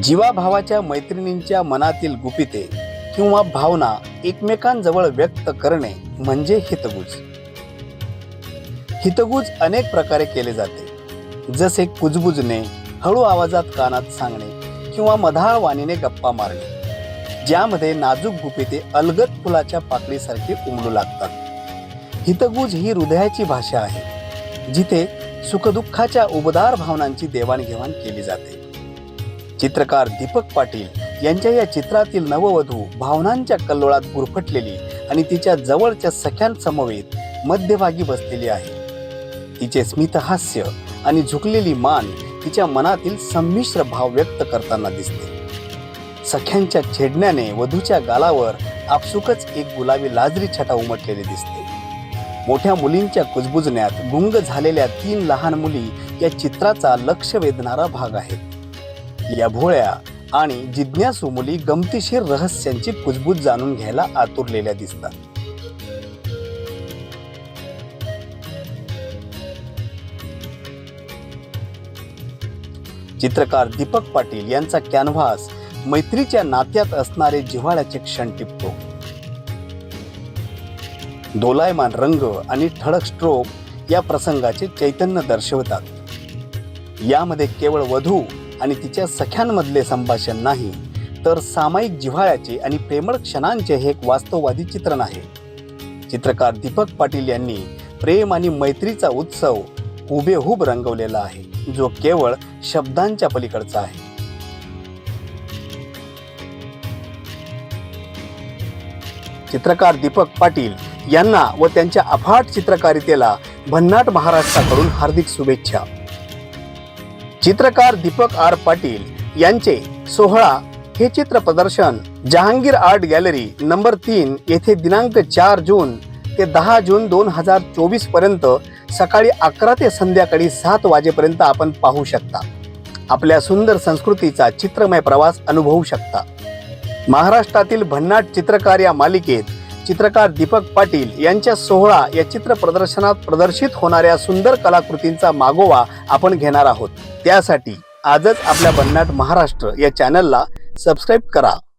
जीवाभावाच्या मैत्रिणींच्या मनातील गुपिते किंवा भावना एकमेकांजवळ व्यक्त करणे म्हणजे हितगुज. हितगुज अनेक प्रकारे केले जाते. जसे कुजबुजणे हळू आवाजात कानात सांगणे किंवा मधाळ वाणीने गप्पा मारणे ज्यामध्ये नाजूक गुपिते अलगद फुलाच्या पाकळीसारखी उमलू लागतात. हितगुज ही हृदयाची भाषा आहे जिथे सुखदुःखाच्या उबदार भावनांची देवाणघेवाण केली जाते. चित्रकार दीपक पाटील यांच्या या चित्रातील नववधू भावनांच्या कल्लोळात गुरफटलेली आणि तिच्या जवळच्या सख्यांसमवेत मध्यभागी बसलेली आहे. तिचे स्मितहास्य आणि झुकलेली मान तिच्या मनातील संमिश्र भाव व्यक्त करताना दिसते. सख्यांच्या छेडण्याने वधूच्या गालावर आपसुकच एक गुलाबी लाजरी छटा उमटलेली दिसते. मोठ्या मुलींच्या कुजबुजण्यात गुंग झालेल्या तीन लहान मुली या चित्राचा लक्ष वेधणारा भाग आहेत. या भोळ्या आणि जिज्ञासू मुली गमतीशीर रहस्यांची कुजबूज जाणून घ्यायला आतुरलेल्या दिसतात. चित्रकार दीपक पाटील यांचा कॅनव्हास मैत्रीच्या नात्यात असणारे जिव्हाळ्याचे क्षण टिपतो. दोलायमान रंग आणि ठळक स्ट्रोक या प्रसंगाचे चैतन्य दर्शवतात. यामध्ये केवळ वधू आणि तिच्या सख्यांमधले संभाषण नाही तर सामायिक जिव्हाळ्याचे आणि प्रेमळ क्षणांचे हे एक वास्तववादी चित्रण आहे. चित्रकार दीपक पाटील यांनी प्रेम आणि मैत्रीचा उत्सव हुबेहूब रंगवलेला आहे जो केवळ शब्दांच्या पलीकडचा आहे. चित्रकार दीपक पाटील यांना व त्यांच्या अफाट चित्रकारितेला भन्नाट महाराष्ट्राकडून हार्दिक शुभेच्छा. चित्रकार दीपक आर पाटील यांचे सोहळा हे चित्र प्रदर्शन जहांगीर आर्ट गॅलरी नंबर तीन येथे दिनांक चार जून ते दहा जून दोन हजार चोवीसपर्यंत सकाळी अकरा ते संध्याकाळी सात वाजेपर्यंत आपण पाहू शकता. आपल्या सुंदर संस्कृतीचा चित्रमय प्रवास अनुभवू शकता. महाराष्ट्रातील भन्नाट चित्रकार या मालिकेत चित्रकार दीपक पाटील यांच्या सोहळा या चित्र प्रदर्शनात प्रदर्शित होणाऱ्या सुंदर कलाकृतींचा मागोवा आपण घेणार आहोत. त्यासाठी आजच आपल्या भन्नाट महाराष्ट्र या चॅनलला सबस्क्राईब करा.